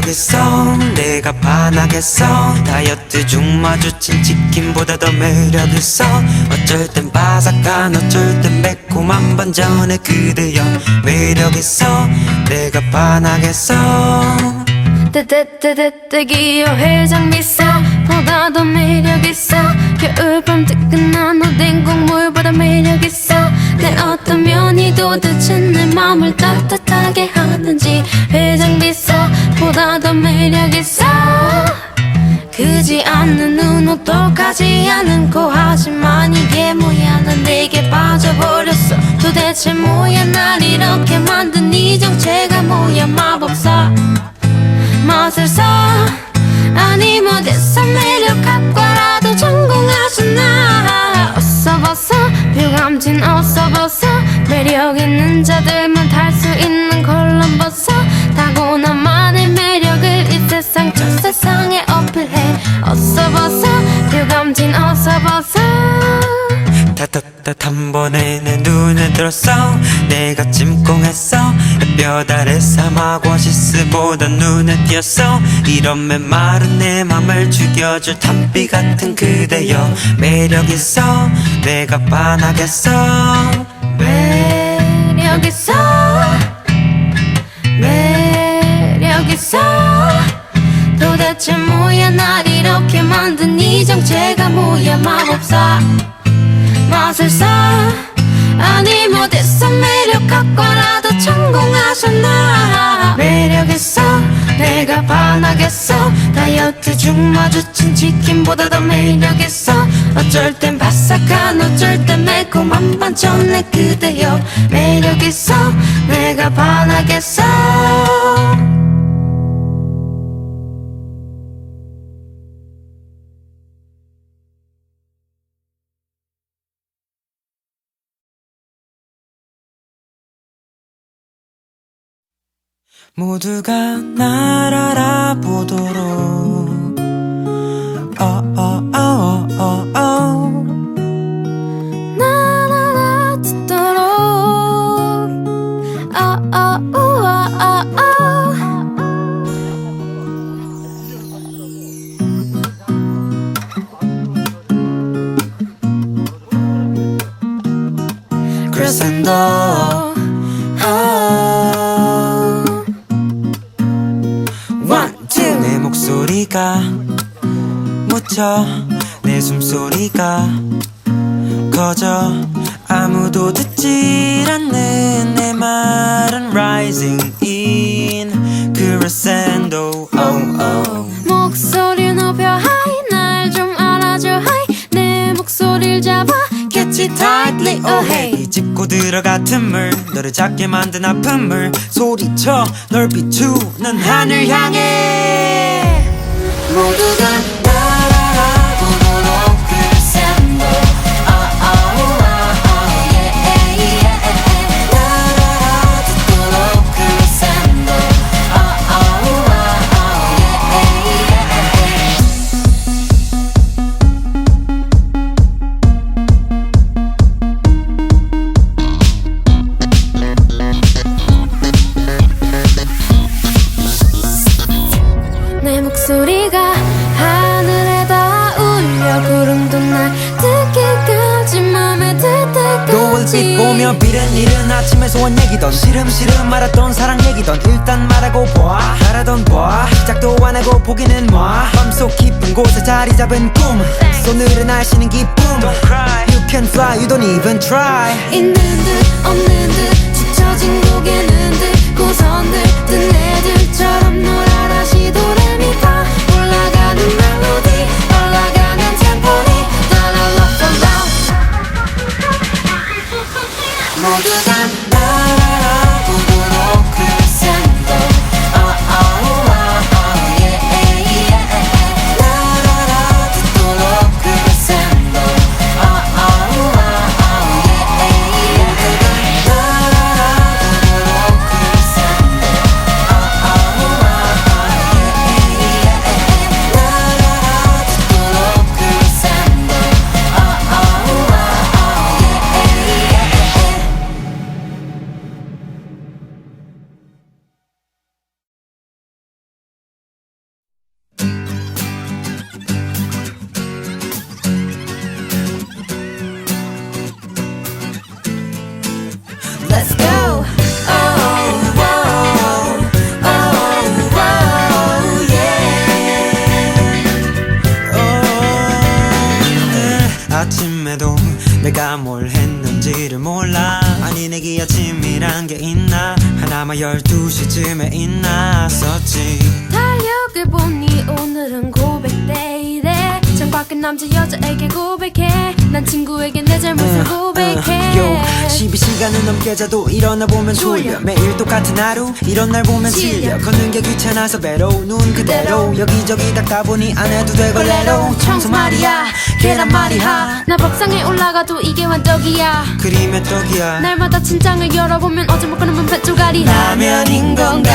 매력 있어 내가 반하겠어. 다이어트 중 마주친 치킨보다 더 매력 있어 어쩔 땐 바삭한 어쩔 땐 매콤한 반전의 그대여 매력 있어 내가 반하겠어. 뜨뜨뜨뜨 뜨기요 해장 미소 크지 않는 눈 옷도가지 않은 코 하지만 이게 뭐야? 난 내게 빠져버렸어. 도대체 뭐야? 날 이렇게 만든 이 정체가 뭐야? 마법사 아래서 마고시스보다 눈에 띄었어. 이런 메마른 내 맘을 죽여줄 단비 같은 그대여. 매력 있어. 내가 반하겠어. 매력 있어. 매력 있어. 도대체 뭐야 날 이렇게 만든 이 정체가 뭐야. 마법사 마술사 마주친 치킨보다 더 매력 있어. 어쩔 땐 바삭한 어쩔 땐 매콤한 반전의 그대여 매력 있어. 내가 반하겠어. 모두가 날 알아보도록 크레센도 원투 내 목소리가 묻혀 내 숨소리가 커져 아무도 듣질 않는 내 말은 rising in 크레센도 oh, oh. Tightly oh hey 비집고 들어가 틈을 너를 작게 만든 아픔을 소리쳐 널 비추는 하늘 향해. 모두가 보며 비는 이른 아침에 소원 얘기던 시름시름 말았던 사랑 얘기던 일단 말하고 봐 말하던 봐 시작도 안 하고 포기는 마 맘속 깊은 곳에 자리 잡은 꿈. 손으로 날 쉬는 기쁨. You can fly you don't even try. 있는 듯 없는 듯 지쳐진 고개는 들고선 들뜬 애들처럼 놀아 모두 뭘 했는지를 몰라. 아니 내게 아침이란 게 있나? 하나만 12시쯤에 있나었지 남자 여자에게 고백해. 난 친구에게 내 잘못을 고백해. 요 12시간을 넘게 자도 일어나 보면 졸려. 졸려. 매일 똑같은 하루 이런 날 보면 질려. 질려. 걷는 게 귀찮아서 배로 눈 그대로. 여기저기 닦다 보니 안 해도 되걸레로. 청소 말이야. 계란 말이야. 나 밥상에 올라가도 이게 완벽이야. 그림의 떡이야. 날마다 침장을 열어보면 어제 먹고 남은 뱃조가리 라면인 건가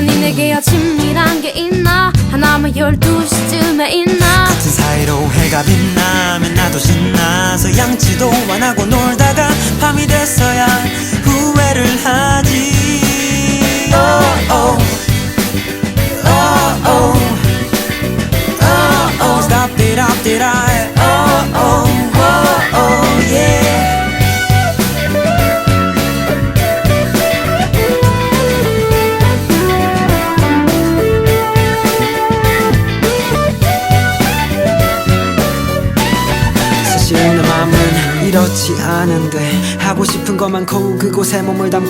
아니 내게 아침이란 게 있나? 하나만 12시쯤에 있나? 같은 사이로 해가 빛나면 나도 신나서 양치도 안 하고 놀다가 밤이 됐어야 이렇지 않은데 하고 싶은 것 많고 그곳에 몸을 담고